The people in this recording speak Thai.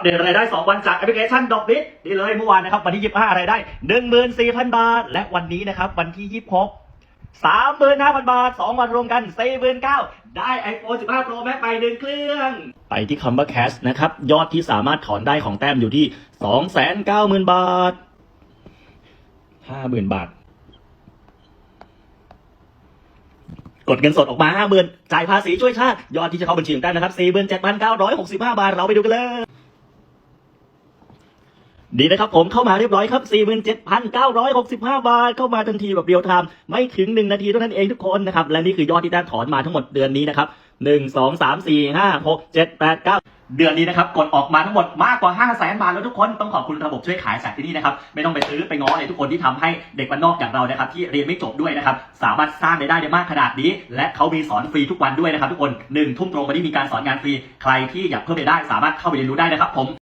ปเดตรายได้ 2 วันจากแอปพลิเคชันดอกบิดนี่เลยเมื่อวานนะครับวันที่ 25 รายได้ 14,000 บาท และวันนี้นะครับวันที่ 26 35,000บาท2วันรวมกัน49,000ได้ iPhone 15 Pro Max ไปหนึ่งเครื่อง ไปที่คำว่า cash นะครับ ยอดที่สามารถถอนได้ของแต้มอยู่ที่290,000บาท50,000บาท กดเงินสดออกมา50,000จ่ายภาษีช่วยชาติ ยอดที่จะเข้าบัญชีของแต้มนะครับ47,965บาท เราไปดูกันเลย ดีนะครับผมเข้ามาเรียบร้อยครับ 47,965 บาท เข้ามาทันทีแบบเรียวไทม์ไม่ถึง 1 นาทีเท่านั้นเองทุกคนนะครับ และนี่คือยอดที่ได้ถอนมาทั้งหมดเดือนนี้นะครับ 1 2 3 4 5 6 7 8 9 เดือนนี้นะครับ กดออกมาทั้งหมดมากกว่า 5 0 0แสนบาทแล้วทุกคนต้องขอบคุณระบบช่วยขายจากที่นี่นะครับ ไม่ต้องไปซื้อไปง้อเลยทุกคนที่ทำให้เด็กบ้านนอกอย่างเรานะครับ ที่เรียนไม่จบด้วยนะครับ สามารถสร้างรายได้ได้มากขนาดนี้ และเขามีสอนฟรีทุกวันด้วยนะครับ ทุกคนหนึ่งทุ่มตรงวันนี้มีการสอนงานฟรีใครที่อยากเพิ่มรายได้สามารถเข้าไปเรียนรู้ได้นะครับผม